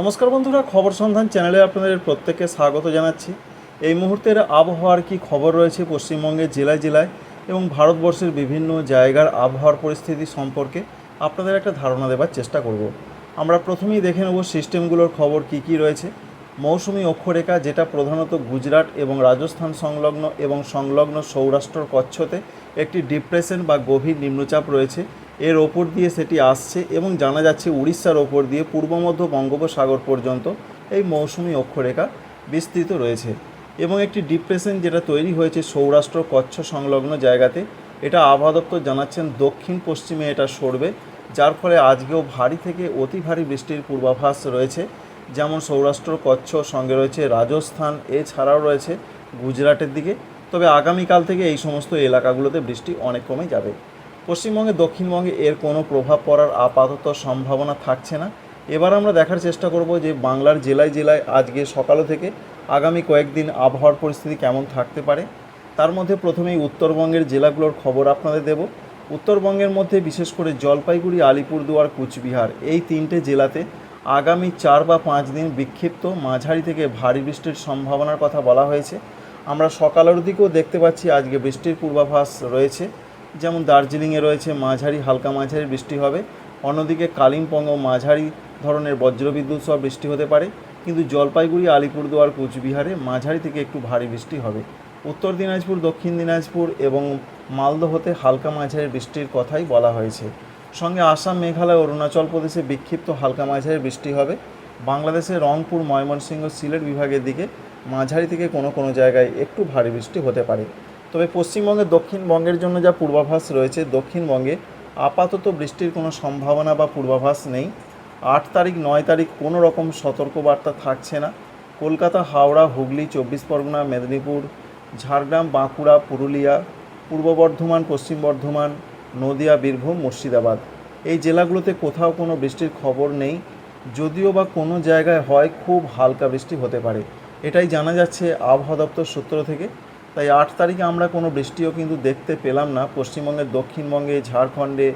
নমস্কার বন্ধুরা, খবর সন্ধান চ্যানেলে আপনাদের প্রত্যেককে স্বাগত জানাচ্ছি। এই মুহূর্তের আবহাওয়ার কি খবর রয়েছে পশ্চিমবঙ্গের জেলায় জেলায় এবং ভারতবর্ষের বিভিন্ন জায়গার আবহাওয়ার পরিস্থিতি সম্পর্কে আপনাদের একটা ধারণা দেবার চেষ্টা করব। আমরা প্রথমেই দেখে নেব সিস্টেমগুলোর খবর কি কি রয়েছে। মৌসুমি অক্ষরেখা, যেটা প্রধানত গুজরাট এবং রাজস্থান সংলগ্ন এবং সংলগ্ন সৌরাষ্ট্র কচ্ছতে একটি ডিপ্রেশন বা গভীর নিম্নচাপ রয়েছে। এর ওপর দিয়ে সেটি আসছে এবং জানা যাচ্ছে উড়িষ্যার ওপর দিয়ে পূর্ব মধ্য বঙ্গোপসাগর পর্যন্ত এই মৌসুমি অক্ষরেখা বিস্তৃত রয়েছে এবং একটি ডিপ্রেশন যেটা তৈরি হয়েছে সৌরাষ্ট্র কচ্ছ সংলগ্ন জায়গাতে, এটা আবহাওয়া দপ্তর জানাচ্ছেন দক্ষিণ পশ্চিমে এটা সরবে, যার ফলে আজকেও ভারী থেকে অতি ভারী বৃষ্টির পূর্বাভাস রয়েছে। যেমন সৌরাষ্ট্র কচ্ছ সঙ্গে রয়েছে রাজস্থান, এছাড়াও রয়েছে গুজরাটের দিকে। তবে আগামীকাল থেকে এই সমস্ত এলাকাগুলোতে বৃষ্টি অনেক কমে যাবে। পশ্চিমবঙ্গে, দক্ষিণবঙ্গে এর কোনো প্রভাব পড়ার আপাতত সম্ভাবনা থাকছে না। এবার আমরা দেখার চেষ্টা করব যে বাংলার জেলায় জেলায় আজকে সকাল থেকে আগামী কয়েকদিন আবহাওয়ার পরিস্থিতি কেমন থাকতে পারে। তার মধ্যে প্রথমেই উত্তরবঙ্গের জেলাগুলোর খবর আপনাদের দেব। উত্তরবঙ্গের মধ্যে বিশেষ করে জলপাইগুড়ি, আলিপুরদুয়ার, কুচবিহার এই তিনটে জেলাতে আগামী চার বা পাঁচ দিন বিক্ষিপ্ত মাঝারি থেকে ভারী বৃষ্টির সম্ভাবনার কথা বলা হয়েছে। আমরা সকালের দিকেও দেখতে পাচ্ছি আজকে বৃষ্টির পূর্বাভাস রয়েছে। যেমন দার্জিলিংয়ে রয়েছে মাঝারি, হালকা মাঝারি বৃষ্টি হবে। অন্যদিকে কালিম্পংও মাঝারি ধরনের বজ্রবিদ্যুৎ সহ বৃষ্টি হতে পারে। কিন্তু জলপাইগুড়ি, আলিপুরদুয়ার, কোচবিহারে মাঝারি থেকে একটু ভারী বৃষ্টি হবে। উত্তর দিনাজপুর, দক্ষিণ দিনাজপুর এবং মালদহতে হালকা মাঝারি বৃষ্টির কথাই বলা হয়েছে। সঙ্গে আসাম, মেঘালয়, অরুণাচল প্রদেশে বিক্ষিপ্ত হালকা মাঝারি বৃষ্টি হবে। বাংলাদেশের রংপুর, ময়মনসিংহ, সিলেট বিভাগের দিকে মাঝারি থেকে কোনো কোনো জায়গায় একটু ভারী বৃষ্টি হতে পারে। তবে পশ্চিমবঙ্গের দক্ষিণবঙ্গের জন্য যা পূর্বাভাস রয়েছে, দক্ষিণবঙ্গে আপাতত বৃষ্টির কোনো সম্ভাবনা বা পূর্বাভাস নেই। আট তারিখ, নয় তারিখ কোনো রকম সতর্কবার্তা থাকছে না। কলকাতা, হাওড়া, হুগলি, চব্বিশ পরগনা, মেদিনীপুর, ঝাড়গ্রাম, বাঁকুড়া, পুরুলিয়া, পূর্ব বর্ধমান, পশ্চিম বর্ধমান, নদিয়া, বীরভূম, মুর্শিদাবাদ। এই জেলাগুলোতে কোথাও কোনো বৃষ্টির খবর নেই। যদিও বা কোনো জায়গায় হয় খুব হালকা বৃষ্টি হতে পারে। এটাই জানা যাচ্ছে আবহাওয়া দপ্তর সূত্র থেকে। তাই আট তারিখে আমরা কোনো বৃষ্টিও কিন্তু দেখতে পেলাম না। পশ্চিমবঙ্গের দক্ষিণবঙ্গে, ঝাড়খণ্ডে,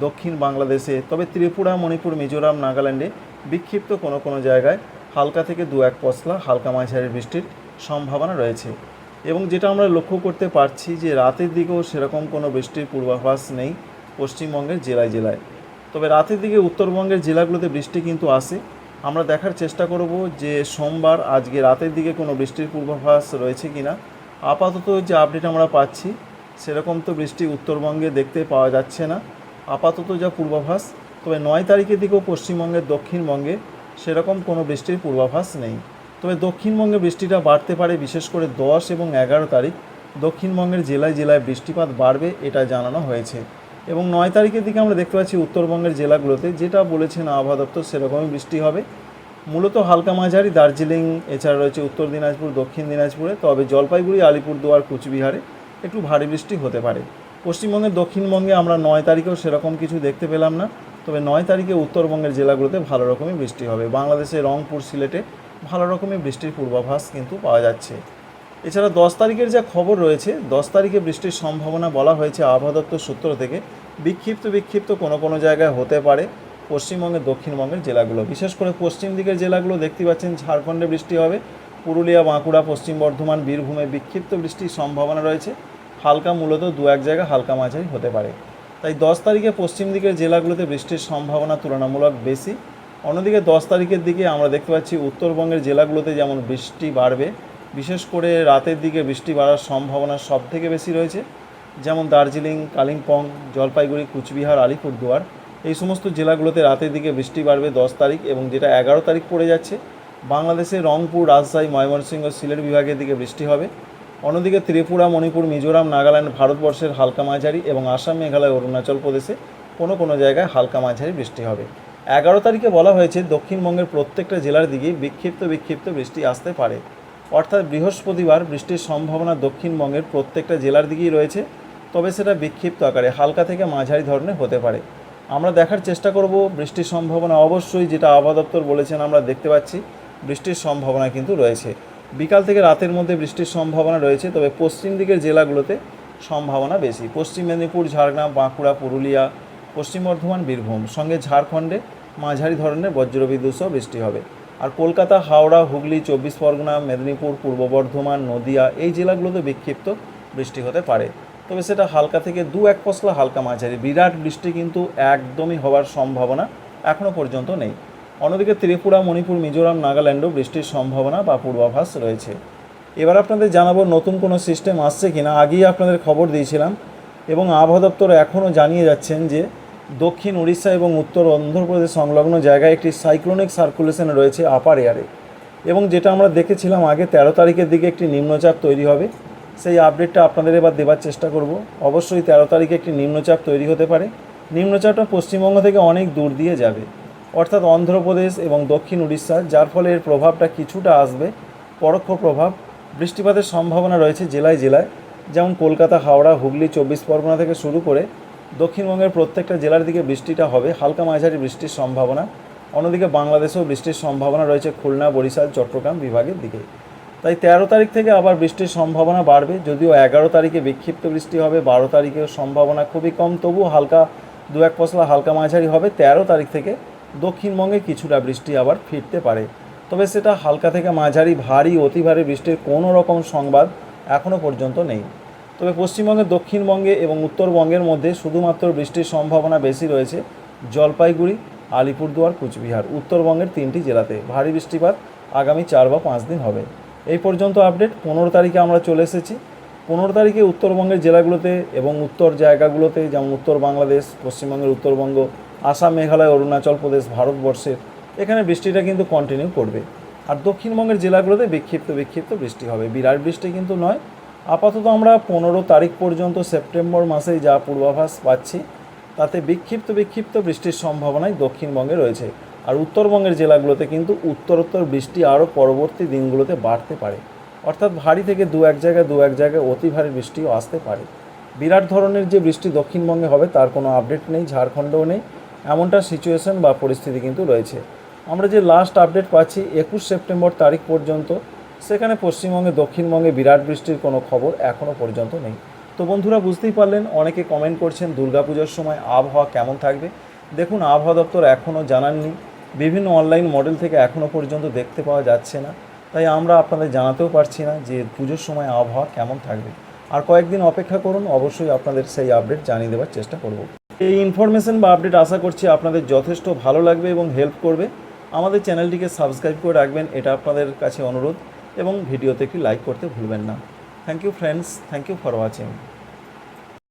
দক্ষিণ বাংলাদেশে, তবে ত্রিপুরা, মণিপুর, মিজোরাম, নাগাল্যান্ডে বিক্ষিপ্ত কোনো কোনো জায়গায় হালকা থেকে দু এক পশলা হালকা মাঝারি বৃষ্টির সম্ভাবনা রয়েছে। এবং যেটা আমরা লক্ষ্য করতে পারছি যে রাতের দিকেও সেরকম কোনো বৃষ্টির পূর্বাভাস নেই পশ্চিমবঙ্গের জেলায় জেলায়। তবে রাতের দিকে উত্তরবঙ্গের জেলাগুলোতে বৃষ্টি কিন্তু আসে। আমরা দেখার চেষ্টা করব যে সোমবার আজকে রাতের দিকে কোনো বৃষ্টির পূর্বাভাস রয়েছে কিনা। আপাতত যে আপডেট আমরা পাচ্ছি, সেরকম তো বৃষ্টি উত্তরবঙ্গে দেখতে পাওয়া যাচ্ছে না। আপাতত যা পূর্বাভাস, তবে নয় তারিখের দিকেও পশ্চিমবঙ্গের দক্ষিণবঙ্গে সেরকম কোনো বৃষ্টির পূর্বাভাস নেই। তবে দক্ষিণবঙ্গে বৃষ্টিটা বাড়তে পারে বিশেষ করে দশ এবং এগারো তারিখ। দক্ষিণবঙ্গের জেলায় জেলায় বৃষ্টিপাত বাড়বে এটা জানানো হয়েছে। এবং নয় তারিখের দিকে আমরা দেখতে পাচ্ছি উত্তরবঙ্গের জেলাগুলোতে, যেটা বলেছেন আবহাওয়া দপ্তর, সেরকমই বৃষ্টি হবে। মূলত হালকা মাঝারি দার্জিলিং, এছাড়া রয়েছে উত্তর দিনাজপুর, দক্ষিণ দিনাজপুরে। তবে জলপাইগুড়ি, আলিপুরদুয়ার, কুচবিহারে একটু ভারী বৃষ্টি হতে পারে। পশ্চিমবঙ্গের দক্ষিণবঙ্গে আমরা নয় তারিখেও সেরকম কিছু দেখতে পেলাম না। তবে নয় তারিখে উত্তরবঙ্গের জেলাগুলোতে ভালো রকমই বৃষ্টি হবে। বাংলাদেশের রংপুর, সিলেটে ভালো রকমই বৃষ্টির পূর্বাভাস কিন্তু পাওয়া যাচ্ছে। এছাড়া দশ তারিখের যা খবর রয়েছে, দশ তারিখে বৃষ্টির সম্ভাবনা বলা হয়েছে আবহাওয়া দপ্তর সূত্র থেকে। বিক্ষিপ্ত বিক্ষিপ্ত কোনো কোনো জায়গায় হতে পারে। পশ্চিমবঙ্গের, দক্ষিণবঙ্গের জেলাগুলো। বিশেষ করে পশ্চিম দিকের জেলাগুলো দেখতে পাচ্ছেন, ঝাড়খণ্ডে বৃষ্টি হবে। পুরুলিয়া, বাঁকুড়া, পশ্চিম বর্ধমান, বীরভূমে বিক্ষিপ্ত বৃষ্টির সম্ভাবনা রয়েছে। হালকা মূলত দু এক জায়গা হালকা মাঝারি হতে পারে। তাই দশ তারিখে পশ্চিম দিকের জেলাগুলোতে বৃষ্টির সম্ভাবনা তুলনামূলক বেশি। অন্যদিকে দশ তারিখের দিকে আমরা দেখতে পাচ্ছি, উত্তরবঙ্গের জেলাগুলোতে যেমন বৃষ্টি বাড়বে, বিশেষ করে রাতের দিকে বৃষ্টি বাড়ার সম্ভাবনা সব থেকে বেশি রয়েছে। যেমন দার্জিলিং, কালিম্পং, জলপাইগুড়ি, কুচবিহার, আলিপুরদুয়ার এই সমস্ত জেলাগুলোতে রাতের দিকে বৃষ্টি বাড়বে দশ তারিখ এবং যেটা এগারো তারিখ পড়ে যাচ্ছে বাংলাদেশের রংপুর, রাজশাহী, ময়মনসিংহ, সিলেট বিভাগের দিকে বৃষ্টি হবে। অন্যদিকে ত্রিপুরা, মণিপুর, মিজোরাম, নাগাল্যান্ড, ভারতবর্ষের হালকা মাঝারি এবং আসাম, মেঘালয়, অরুণাচল প্রদেশে কোনো কোনো জায়গায় হালকা মাঝারি বৃষ্টি হবে। এগারো তারিখে বলা হয়েছে দক্ষিণবঙ্গের প্রত্যেকটা জেলার দিকে বিক্ষিপ্ত বিক্ষিপ্ত বৃষ্টি আসতে পারে। অর্থাৎ বৃহস্পতিবার বৃষ্টির সম্ভাবনা দক্ষিণবঙ্গের প্রত্যেকটা জেলার দিকেই রয়েছে, তবে সেটা বিক্ষিপ্ত আকারে, হালকা থেকে মাঝারি ধরনের হতে পারে। আমরা দেখার চেষ্টা করব বৃষ্টির সম্ভাবনা অবশ্যই, যেটা আবহাওয়া দপ্তর বলেছেন, আমরা দেখতে পাচ্ছি। বৃষ্টির সম্ভাবনা কিন্তু রয়েছে। বিকাল থেকে রাতের মধ্যে বৃষ্টির সম্ভাবনা রয়েছে, তবে পশ্চিম দিকের জেলাগুলোতে সম্ভাবনা বেশি। পশ্চিম মেদিনীপুর, ঝাড়গ্রাম, বাঁকুড়া, পুরুলিয়া, পশ্চিম বর্ধমান, বীরভূম। সঙ্গে ঝাড়খণ্ডে মাঝারি ধরনের বজ্রবিদ্যুৎ সহ বৃষ্টি হবে। আর কলকাতা, হাওড়া, হুগলি, চব্বিশ পরগনা, মেদিনীপুর, পূর্ব বর্ধমান, নদিয়া এই জেলাগুলোতে বিক্ষিপ্ত বৃষ্টি হতে পারে। তবে সেটা হালকা থেকে দু এক পশলা হালকা মাঝারি। বিরাট বৃষ্টি কিন্তু একদমই হওয়ার সম্ভাবনা এখনও পর্যন্ত নেই। অন্যদিকে ত্রিপুরা, মণিপুর, মিজোরাম, নাগাল্যান্ডও বৃষ্টির সম্ভাবনা বা পূর্বাভাস রয়েছে। এবার আপনাদের জানাব নতুন কোনো সিস্টেম আসছে কিনা। আগেই আপনাদের খবর দিয়েছিলাম এবং আবহাওয়া দপ্তর এখনও জানিয়ে যাচ্ছেন যে দক্ষিণ উড়িষ্যা এবং উত্তর অন্ধ্রপ্রদেশ সংলগ্ন জায়গায় একটি সাইক্লোনিক সার্কুলেশন রয়েছে আপার এয়ারে এবং যেটা আমরা দেখেছিলাম আগে তেরো তারিখের দিকে একটি নিম্নচাপ তৈরি হবে। সেই আপডেটটা আপনাদের এবার দেবার চেষ্টা করব। অবশ্যই তেরো তারিখে একটি নিম্নচাপ তৈরি হতে পারে। নিম্নচাপটা পশ্চিমবঙ্গ থেকে অনেক দূর দিয়ে যাবে। অর্থাৎ অন্ধ্রপ্রদেশ এবং দক্ষিণ উড়িষ্যা, যার ফলে এর প্রভাবটা কিছুটা আসবে। পরোক্ষ প্রভাব, বৃষ্টিপাতের সম্ভাবনা রয়েছে জেলায় জেলায়। যেমন কলকাতা, হাওড়া, হুগলি, চব্বিশ পরগনা থেকে শুরু করে দক্ষিণবঙ্গের প্রত্যেকটা জেলার দিকে বৃষ্টিটা হবে। হালকা মাঝারি বৃষ্টির সম্ভাবনা। অন্যদিকে বাংলাদেশেও বৃষ্টির সম্ভাবনা রয়েছে খুলনা, বরিশাল, চট্টগ্রাম বিভাগের দিকে। তাই তেরো তারিখ থেকে আবার বৃষ্টির সম্ভাবনা বাড়বে, যদিও এগারো তারিখে বিক্ষিপ্ত বৃষ্টি হবে, বারো তারিখেও সম্ভাবনা খুবই কম তবু হালকা দু এক পশলা হালকা মাঝারি হবে। তেরো তারিখ থেকে দক্ষিণবঙ্গে কিছুটা বৃষ্টি আবার ফিরতে পারে। তবে সেটা হালকা থেকে মাঝারি, ভারী, অতি ভারী বৃষ্টির কোনো রকম সংবাদ এখনও পর্যন্ত নেই। তবে পশ্চিমবঙ্গে, দক্ষিণবঙ্গে এবং উত্তরবঙ্গের মধ্যে শুধুমাত্র বৃষ্টির সম্ভাবনা বেশি রয়েছে জলপাইগুড়ি, আলিপুরদুয়ার, কুচবিহার। উত্তরবঙ্গের তিনটি জেলাতে ভারী বৃষ্টিপাত আগামী চার বা পাঁচ দিন হবে। এই পর্যন্ত আপডেট পনেরো তারিখে আমরা চলে এসেছি। পনেরো তারিখে উত্তরবঙ্গের জেলাগুলোতে এবং উত্তর জায়গাগুলোতে, যেমন উত্তর বাংলাদেশ, পশ্চিমবঙ্গের উত্তরবঙ্গ, আসাম, মেঘালয়, অরুণাচল প্রদেশ, ভারতবর্ষের, এখানে বৃষ্টিটা কিন্তু কন্টিনিউ করবে। আর দক্ষিণবঙ্গের জেলাগুলোতে বিক্ষিপ্ত বিক্ষিপ্ত বৃষ্টি হবে। বিরাট বৃষ্টি কিন্তু নয়। আপাতত আমরা পনেরো তারিখ পর্যন্ত সেপ্টেম্বর মাসে যা পূর্বাভাস পাচ্ছি, তাতে বিক্ষিপ্ত বিক্ষিপ্ত বৃষ্টির সম্ভাবনাই দক্ষিণবঙ্গে রয়েছে। আর উত্তরবঙ্গের জেলাগুলোতে কিন্তু উত্তরোত্তর বৃষ্টি আরও পরবর্তী দিনগুলোতে বাড়তে পারে। অর্থাৎ ভারী থেকে দু এক জায়গায় দু এক জায়গায় অতি ভারী বৃষ্টিও আসতে পারে। বিরাট ধরনের যে বৃষ্টি দক্ষিণবঙ্গে হবে তার কোনো আপডেট নেই, ঝাড়খণ্ডেও নেই। এমনটা সিচুয়েশন বা পরিস্থিতি কিন্তু রয়েছে। আমরা যে লাস্ট আপডেট পাচ্ছি একুশ সেপ্টেম্বর তারিখ পর্যন্ত, সেখানে পশ্চিমবঙ্গে, দক্ষিণবঙ্গে বিরাট বৃষ্টির কোনো খবর এখনও পর্যন্ত নেই। তো বন্ধুরা, বুঝতেই পারলেন, অনেকে কমেন্ট করছেন, দুর্গাপুজোর সময় আবহাওয়া কেমন থাকবে? দেখুন, আবহাওয়া দপ্তর এখনও জানাননি। বিভিন্ন অনলাইন মডেল থেকে এখনও পর্যন্ত দেখতে পাওয়া যাচ্ছে না। তাই আমরা আপনাদের জানাতেও পারছি না যে পুজোর সময় আবহাওয়া কেমন থাকবে। আর কয়েকদিন অপেক্ষা করুন, অবশ্যই আপনাদের সেই আপডেট জানিয়ে দেওয়ার চেষ্টা করব। এই ইনফরমেশন বা আপডেট আশা করছি আপনাদের যথেষ্ট ভালো লাগবে এবং হেল্প করবে। আমাদের চ্যানেলটিকে সাবস্ক্রাইব করে রাখবেন, এটা আপনাদের কাছে অনুরোধ। এবং ভিডিওতে একটি লাইক করতে ভুলবেন না। Thank you friends thank you for watching